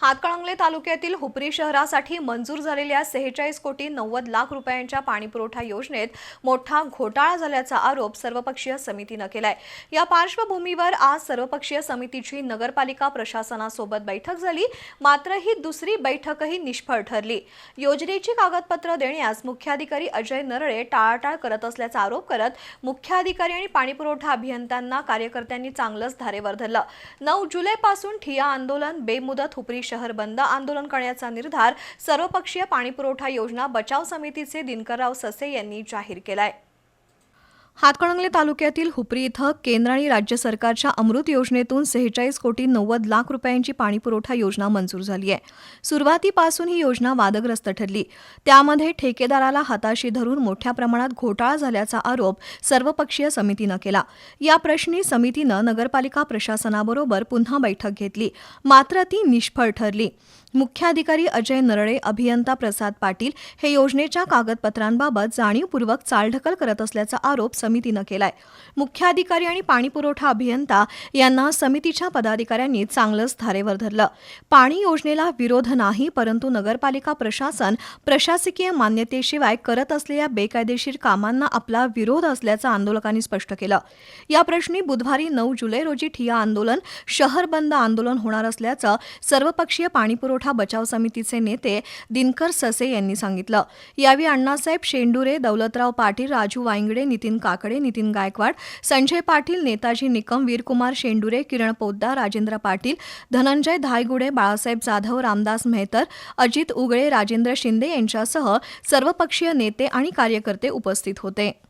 हातकळंगले तालुक्यातील हुपरी शहरासाठी मंजूर झालेल्या सेहेचाळीस कोटी नव्वद लाख रुपयांच्या पाणीपुरवठा योजनेत मोठा घोटाळा झाल्याचा आरोप सर्वपक्षीय समितीनं केलाय. या पार्श्वभूमीवर आज सर्वपक्षीय समितीची नगरपालिका प्रशासनासोबत बैठक झाली. मात्र ही दुसरी बैठकही निष्फळ ठरली. योजनेची कागदपत्र देण्यास मुख्याधिकारी अजय नरळे टाळाटाळ करत असल्याचा आरोप करत मुख्याधिकारी आणि पाणीपुरवठा अभियंत्यांना कार्यकर्त्यांनी चांगलंच धारेवर धरलं. नऊ जुलैपासून ठिया आंदोलन बेमुदत हुपरी शहर बंद आंदोलन करण्याचा निर्धार सर्वपक्षीय पाणीपुरवठा योजना बचाव समितीचे दिनकरराव ससे यांनी जाहीर केलाय. हातकणंगले तालुक्यातील हुपरी इथं केंद्र आणि राज्य सरकारच्या अमृत योजनेतून सेहेचाळीस कोटी नव्वद लाख रुपयांची पाणीपुरवठा योजना मंजूर झाली आहे. सुरुवातीपासून ही योजना वादग्रस्त ठरली. त्यामध्ये ठेकेदाराला हाताशी धरून मोठ्या प्रमाणात घोटाळा झाल्याचा आरोप सर्वपक्षीय समितीनं केला. या प्रश्नी समितीनं नगरपालिका प्रशासनाबरोबर पुन्हा बैठक घेतली. मात्र ती निष्फळ ठरली. मुख्याधिकारी अजय नरळे अभियंता प्रसाद पाटील हे योजनेच्या कागदपत्रांबाबत जाणीवपूर्वक चालढकल करत असल्याचा आरोप समितीनं केलाय. मुख्याधिकारी आणि पाणीपुरवठा अभियंता यांना समितीच्या पदाधिकाऱ्यांनी चांगलंच धारेवर धरलं. पाणी योजनेला विरोध नाही परंतु नगरपालिका प्रशासन प्रशासकीय मान्यतेशिवाय करत असलेल्या बेकायदेशीर कामांना आपला विरोध असल्याचं आंदोलकांनी स्पष्ट केलं. या प्रश्नी बुधवारी नऊ जुलै रोजी ठिया आंदोलन शहर बंद आंदोलन होणार असल्याचं सर्वपक्षीय पाणीपुरवठा बचाव समितीचे नेते दिनकर ससे यांनी सांगितलं. यावेळी अण्णासाहेब शेंडुरे दौलतराव पाटील राजू वांगडे नितीन काकडे नितीन गायकवाड संजय पाटील नेताजी निकम वीरकुमार शेंडुरे किरण पोद्दार राजेंद्र पाटील धनंजय धायगुडे बाळासाहेब जाधव रामदास मेहतर अजित उगळे राजेंद्र शिंदे यांच्यासह सर्वपक्षीय नेते आणि कार्यकर्ते उपस्थित होते.